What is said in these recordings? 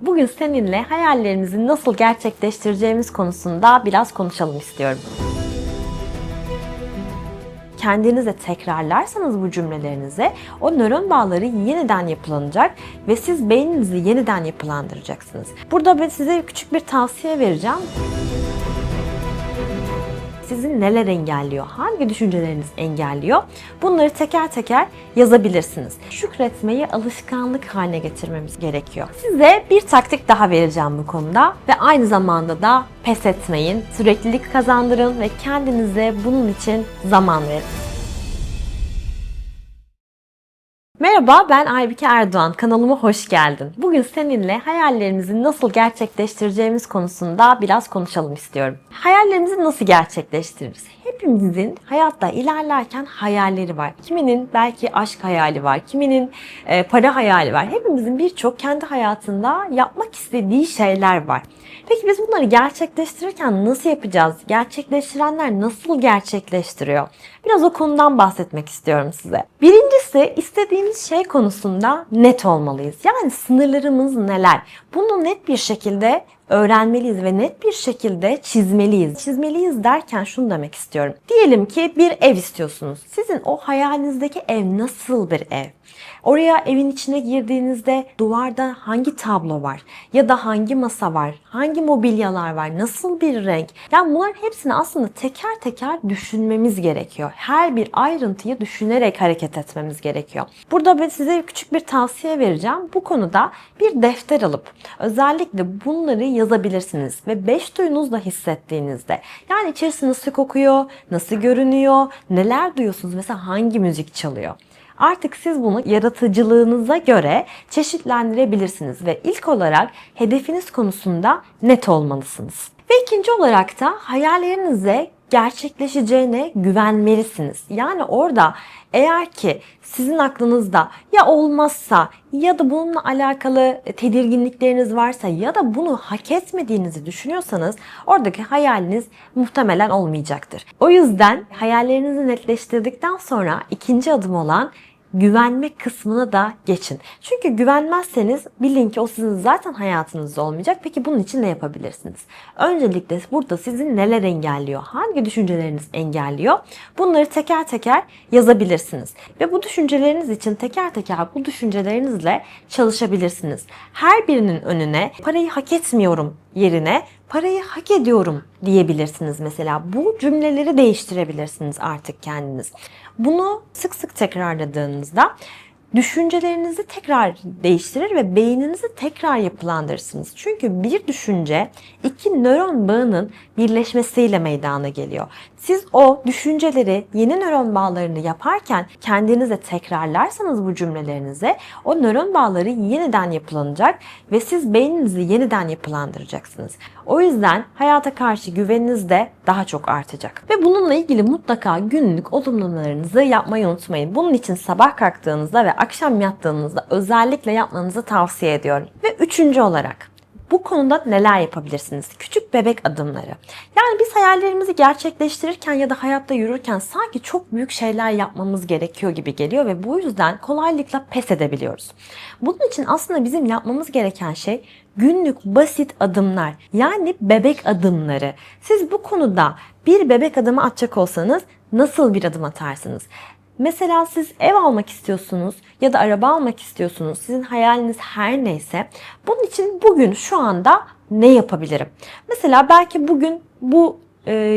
Bugün seninle hayallerimizi nasıl gerçekleştireceğimiz konusunda biraz konuşalım istiyorum. Kendinize tekrarlarsanız bu cümlelerinizi o nöron bağları yeniden yapılanacak ve siz beyninizi yeniden yapılandıracaksınız. Burada ben size küçük bir tavsiye vereceğim sizi neler engelliyor? Hangi düşünceleriniz engelliyor? Bunları teker teker yazabilirsiniz. Şükretmeyi alışkanlık haline getirmemiz gerekiyor. Size bir taktik daha vereceğim bu konuda ve aynı zamanda da pes etmeyin. Süreklilik kazandırın ve kendinize bunun için zaman verin. Merhaba ben Aybike Erdoğan. Kanalıma hoş geldin. Bugün seninle hayallerimizi nasıl gerçekleştireceğimiz konusunda biraz konuşalım istiyorum. Hayallerimizi nasıl gerçekleştiririz? Hepimizin hayatta ilerlerken hayalleri var. Kiminin belki aşk hayali var, kiminin e, para hayali var. Hepimizin birçok kendi hayatında yapmak istediği şeyler var. Peki biz bunları gerçekleştirirken nasıl yapacağız? Gerçekleştirenler nasıl gerçekleştiriyor? Biraz o konudan bahsetmek istiyorum size. Birincisi istediğimiz şey konusunda net olmalıyız. Yani sınırlarımız neler? Bunu net bir şekilde öğrenmeliyiz ve net bir şekilde çizmeliyiz. Çizmeliyiz derken şunu demek istiyorum. Diyelim ki bir ev istiyorsunuz. Sizin o hayalinizdeki ev nasıl bir ev? Oraya evin içine girdiğinizde duvarda hangi tablo var? Ya da hangi masa var? Hangi mobilyalar var? Nasıl bir renk? Yani bunların hepsini aslında teker teker düşünmemiz gerekiyor. Her bir ayrıntıyı düşünerek hareket etmemiz gerekiyor. Burada ben size küçük bir tavsiye vereceğim. Bu konuda bir defter alıp özellikle bunları yazabilirsiniz ve beş duyunuzla hissettiğinizde yani içerisinde nasıl kokuyor, nasıl görünüyor, neler duyuyorsunuz mesela hangi müzik çalıyor. Artık siz bunu yaratıcılığınıza göre çeşitlendirebilirsiniz ve ilk olarak hedefiniz konusunda net olmalısınız. Ve ikinci olarak da hayallerinize gerçekleşeceğine güvenmelisiniz. Yani orada eğer ki sizin aklınızda ya olmazsa ya da bununla alakalı tedirginlikleriniz varsa ya da bunu hak etmediğinizi düşünüyorsanız oradaki hayaliniz muhtemelen olmayacaktır. O yüzden hayallerinizi netleştirdikten sonra ikinci adım olan güvenme kısmına da geçin. Çünkü güvenmezseniz bilin ki o sizin zaten hayatınızda olmayacak. Peki bunun için ne yapabilirsiniz? Öncelikle burada sizin neler engelliyor? Hangi düşünceleriniz engelliyor? Bunları teker teker yazabilirsiniz. Ve bu düşünceleriniz için teker teker bu düşüncelerinizle çalışabilirsiniz. Her birinin önüne parayı hak etmiyorum yerine parayı hak ediyorum diyebilirsiniz mesela. Bu cümleleri değiştirebilirsiniz artık kendiniz. Bunu sık sık tekrarladığınızda düşüncelerinizi tekrar değiştirir ve beyninizi tekrar yapılandırırsınız. Çünkü bir düşünce iki nöron bağının birleşmesiyle meydana geliyor. Siz o düşünceleri, yeni nöron bağlarını yaparken kendinize tekrarlarsanız bu cümlelerinizi o nöron bağları yeniden yapılanacak ve siz beyninizi yeniden yapılandıracaksınız. O yüzden hayata karşı güveniniz de daha çok artacak. Ve bununla ilgili mutlaka günlük olumlamalarınızı yapmayı unutmayın. Bunun için sabah kalktığınızda ve akşam yattığınızda özellikle yapmanızı tavsiye ediyorum. Ve üçüncü olarak bu konuda neler yapabilirsiniz? Küçük bebek adımları. Yani biz hayallerimizi gerçekleştirirken ya da hayatta yürürken sanki çok büyük şeyler yapmamız gerekiyor gibi geliyor ve bu yüzden kolaylıkla pes edebiliyoruz. Bunun için aslında bizim yapmamız gereken şey günlük basit adımlar. Yani bebek adımları. Siz bu konuda bir bebek adımı atacak olsanız nasıl bir adım atarsınız? Mesela siz ev almak istiyorsunuz ya da araba almak istiyorsunuz. Sizin hayaliniz her neyse. Bunun için bugün şu anda ne yapabilirim? Mesela belki bugün bu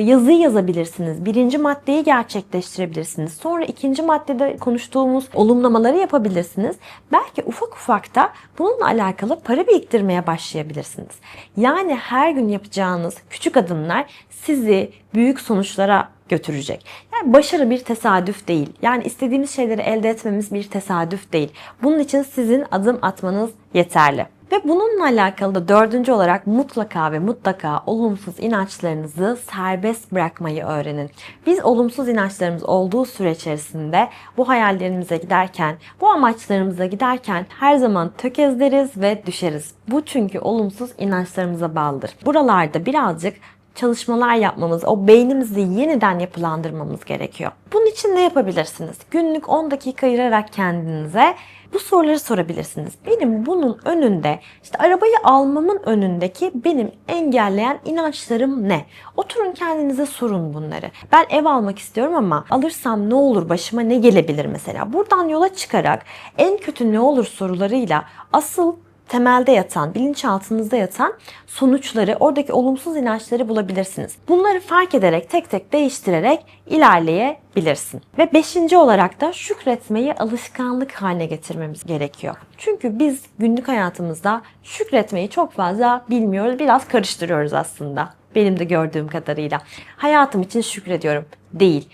yazıyı yazabilirsiniz. Birinci maddeyi gerçekleştirebilirsiniz. Sonra ikinci maddede konuştuğumuz olumlamaları yapabilirsiniz. Belki ufak ufak da bununla alakalı para biriktirmeye başlayabilirsiniz. Yani her gün yapacağınız küçük adımlar sizi büyük sonuçlara götürecek. Yani başarı bir tesadüf değil. Yani istediğimiz şeyleri elde etmemiz bir tesadüf değil. Bunun için sizin adım atmanız yeterli. Ve bununla alakalı da dördüncü olarak mutlaka ve mutlaka olumsuz inançlarınızı serbest bırakmayı öğrenin. Biz olumsuz inançlarımız olduğu süre içerisinde bu hayallerimize giderken, bu amaçlarımıza giderken her zaman tökezleriz ve düşeriz. Bu çünkü olumsuz inançlarımıza bağlıdır. Buralarda birazcık çalışmalar yapmamız, o beynimizi yeniden yapılandırmamız gerekiyor. Bunun için ne yapabilirsiniz? Günlük 10 dakika ayırarak kendinize bu soruları sorabilirsiniz. Benim bunun önünde, işte arabayı almamın önündeki benim engelleyen inançlarım ne? Oturun kendinize sorun bunları. Ben ev almak istiyorum ama alırsam ne olur, başıma ne gelebilir mesela? Buradan yola çıkarak en kötü ne olur sorularıyla asıl temelde yatan, bilinçaltınızda yatan sonuçları, oradaki olumsuz inançları bulabilirsiniz. Bunları fark ederek, tek tek değiştirerek ilerleyebilirsin. Ve beşinci olarak da şükretmeyi alışkanlık haline getirmemiz gerekiyor. Çünkü biz günlük hayatımızda şükretmeyi çok fazla bilmiyoruz, biraz karıştırıyoruz aslında. Benim de gördüğüm kadarıyla. Hayatım için şükrediyorum. Değil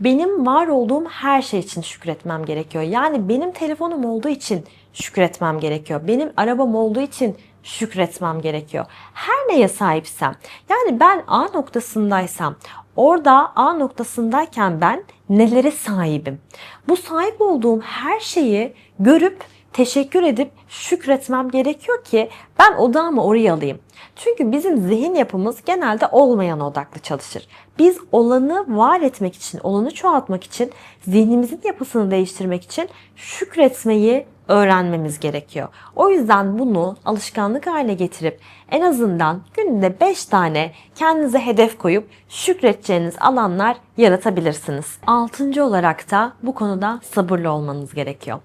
benim var olduğum her şey için şükretmem gerekiyor. Yani benim telefonum olduğu için şükretmem gerekiyor. Benim arabam olduğu için şükretmem gerekiyor. Her neye sahipsem, yani ben A noktasındaysam, orada A noktasındayken ben nelere sahibim? Bu sahip olduğum her şeyi görüp teşekkür edip şükretmem gerekiyor ki ben odağımı oraya alayım. Çünkü bizim zihin yapımız genelde olmayan odaklı çalışır. Biz olanı var etmek için, olanı çoğaltmak için, zihnimizin yapısını değiştirmek için şükretmeyi öğrenmemiz gerekiyor. O yüzden bunu alışkanlık haline getirip en azından günde 5 tane kendinize hedef koyup şükredeceğiniz alanlar yaratabilirsiniz. Altıncı olarak da bu konuda sabırlı olmanız gerekiyor.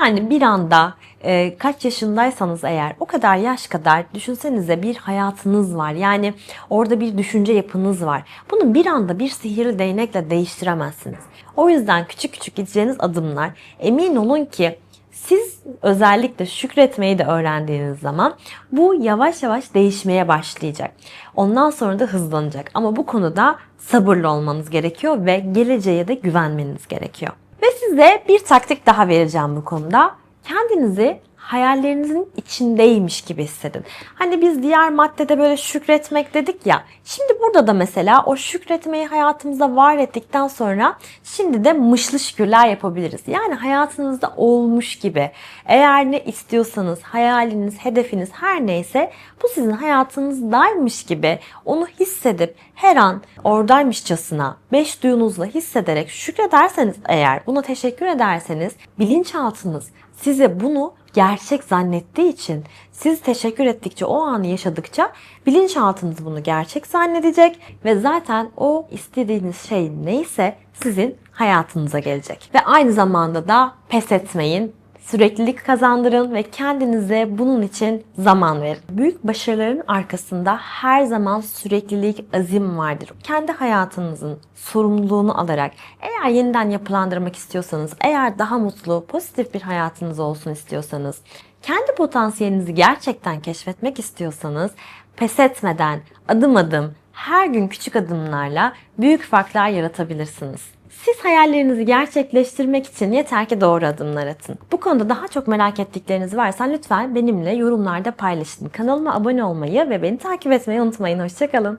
Yani bir anda e, kaç yaşındaysanız eğer o kadar yaş kadar düşünsenize bir hayatınız var. Yani orada bir düşünce yapınız var. Bunu bir anda bir sihirli değnekle değiştiremezsiniz. O yüzden küçük küçük gideceğiniz adımlar emin olun ki siz özellikle şükretmeyi de öğrendiğiniz zaman bu yavaş yavaş değişmeye başlayacak. Ondan sonra da hızlanacak. Ama bu konuda sabırlı olmanız gerekiyor ve geleceğe de güvenmeniz gerekiyor. Ve size bir taktik daha vereceğim bu konuda. Kendinizi hayallerinizin içindeymiş gibi hissedin. Hani biz diğer maddede böyle şükretmek dedik ya. Şimdi burada da mesela o şükretmeyi hayatımıza var ettikten sonra şimdi de mışlı şükürler yapabiliriz. Yani hayatınızda olmuş gibi. Eğer ne istiyorsanız, hayaliniz, hedefiniz her neyse bu sizin hayatınızdaymış gibi onu hissedip her an oradaymışçasına beş duyunuzla hissederek şükrederseniz eğer buna teşekkür ederseniz bilinçaltınız size bunu gerçek zannettiği için siz teşekkür ettikçe o anı yaşadıkça bilinçaltınız bunu gerçek zannedecek ve zaten o istediğiniz şey neyse sizin hayatınıza gelecek. Ve aynı zamanda da pes etmeyin, süreklilik kazandırın ve kendinize bunun için zaman verin. Büyük başarıların arkasında her zaman süreklilik, azim vardır. Kendi hayatınızın sorumluluğunu alarak eğer yeniden yapılandırmak istiyorsanız, eğer daha mutlu, pozitif bir hayatınız olsun istiyorsanız, kendi potansiyelinizi gerçekten keşfetmek istiyorsanız pes etmeden adım adım her gün küçük adımlarla büyük farklar yaratabilirsiniz. Siz hayallerinizi gerçekleştirmek için yeter ki doğru adımlar atın. Bu konuda daha çok merak ettikleriniz varsa lütfen benimle yorumlarda paylaşın. Kanalıma abone olmayı ve beni takip etmeyi unutmayın. Hoşçakalın.